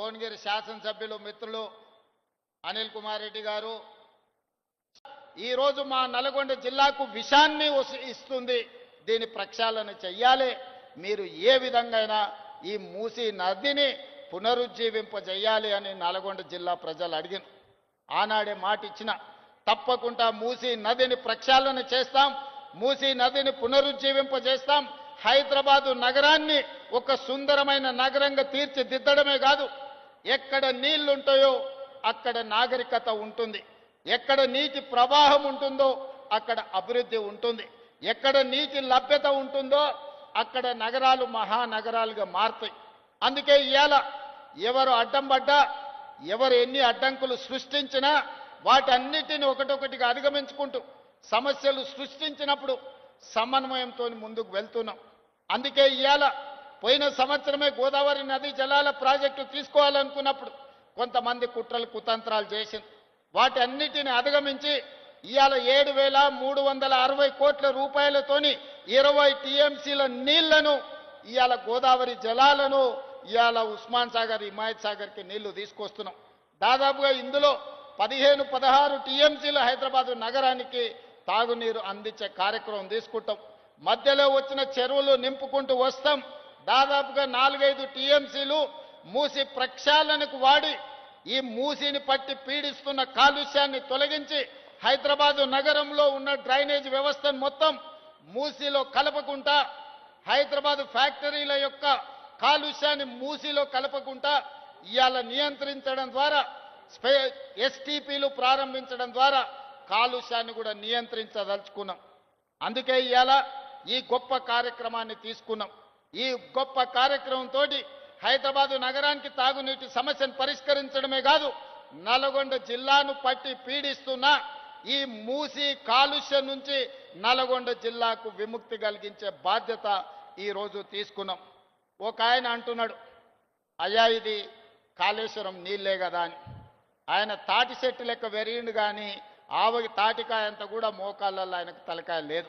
భువనగిరి శాసనసభ్యులు మిత్రులు అనిల్ కుమార్ రెడ్డి గారు. ఈరోజు మా నల్గొండ జిల్లాకు విషాన్ని ఇస్తుంది. దీని ప్రక్షాళన చెయ్యాలి. మీరు ఏ విధంగా ఈ మూసి నదిని పునరుజ్జీవింపజేయాలి అని నల్గొండ జిల్లా ప్రజలు అడిగిన ఆనాడే మాట ఇచ్చిన తప్పకుండా మూసి నదిని ప్రక్షాళన చేస్తాం. మూసి నదిని పునరుజ్జీవింపజేస్తాం. హైదరాబాదు నగరాన్ని ఒక సుందరమైన నగరంగా తీర్చిదిద్దడమే కాదు ఎక్కడ నీళ్ళుంటాయో అక్కడ నాగరికత ఉంటుంది. ఎక్కడ నీటి ప్రవాహం ఉంటుందో అక్కడ అభివృద్ధి ఉంటుంది. ఎక్కడ నీటి లభ్యత ఉంటుందో అక్కడ నగరాలు మహానగరాలుగా మారుతాయి. అందుకే ఇవాళ ఎవరు అడ్డం పడ్డా ఎవరు ఎన్ని అడ్డంకులు సృష్టించినా వాటన్నిటిని ఒకటొకటిగా అధిగమించుకుంటూ సమస్యలు సృష్టించినప్పుడు సమన్వయంతో ముందుకు వెళ్తున్నాం. అందుకే ఇవాళ పోయిన సంవత్సరమే గోదావరి నది జలాల ప్రాజెక్టు తీసుకోవాలనుకున్నప్పుడు కొంతమంది కుట్రలు కుతంత్రాలు చేసింది వాటి అన్నిటిని అధిగమించి ఇవాళ ఏడు వేల మూడు వందల అరవై కోట్ల రూపాయలతోని ఇరవై టీఎంసీల నీళ్ళను ఇవాళ గోదావరి జలాలను ఇవాళ ఉస్మాన్ సాగర్ హిమాయత్ సాగర్కి నీళ్ళు తీసుకొస్తున్నాం. దాదాపుగా ఇందులో పదిహేను పదహారు టీఎంసీలు హైదరాబాదు నగరానికి తాగునీరు అందించే కార్యక్రమం తీసుకుంటాం. మధ్యలో వచ్చిన చెరువులు నింపుకుంటూ వస్తాం. దాదాపుగా నాలుగైదు టీఎంసీలు మూసి ప్రక్షాళనకు వాడి ఈ మూసిని పట్టి పీడిస్తున్న కాలుష్యాన్ని తొలగించి హైదరాబాదు నగరంలో ఉన్న డ్రైనేజ్ వ్యవస్థను మొత్తం మూసిలో కలపకుండా హైదరాబాదు ఫ్యాక్టరీల యొక్క కాలుష్యాన్ని మూసిలో కలపకుండా ఇవాళ నియంత్రించడం ద్వారా స్పే ఎస్టీపీలు ప్రారంభించడం ద్వారా కాలుష్యాన్ని కూడా నియంత్రించదలుచుకున్నాం. అందుకే ఇవాళ ఈ గొప్ప కార్యక్రమాన్ని తీసుకున్నాం. ఈ గొప్ప కార్యక్రమంతో హైదరాబాదు నగరానికి తాగునీటి సమస్యను పరిష్కరించడమే కాదు నల్గొండ జిల్లాను పట్టి పీడిస్తున్న ఈ మూసి కాలుష్యం నుంచి నల్గొండ జిల్లాకు విముక్తి కలిగించే బాధ్యత ఈరోజు తీసుకున్నాం. ఒక ఆయన అంటున్నాడు అయ్యా ఇది కాళేశ్వరం నీళ్ళే కదా అని. ఆయన తాటి చెట్టు లెక్క వెరిగిండు కానీ ఆవ తాటికాయంత కూడా మోకాళ్ళల్లో ఆయనకు తలకాయ లేదు.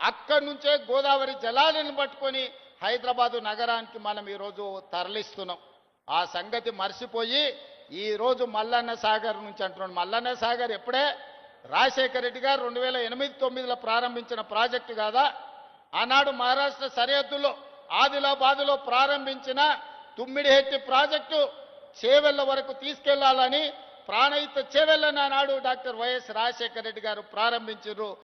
అక్కడి నుంచే గోదావరి జలాలను పట్టుకొని హైదరాబాదు నగరానికి మనం ఈరోజు తరలిస్తున్నాం. ఆ సంగతి మర్చిపోయి ఈరోజు మల్లన్న సాగర్ నుంచి అంటున్నాడు. మల్లన్న సాగర్ ఎప్పుడే? రాజశేఖర రెడ్డి గారు రెండు వేల ఎనిమిది తొమ్మిదిలో ప్రారంభించిన ప్రాజెక్టు కాదా? ఆనాడు మహారాష్ట్ర సరిహద్దులో ఆదిలాబాదులో ప్రారంభించిన తుమ్మిడిహెట్టి ప్రాజెక్టు చేవెళ్ళ వరకు తీసుకెళ్ళాలని ప్రాణయిత చేవెళ్ళని ఆనాడు డాక్టర్ వైఎస్ రాజశేఖర రెడ్డి గారు ప్రారంభించారు.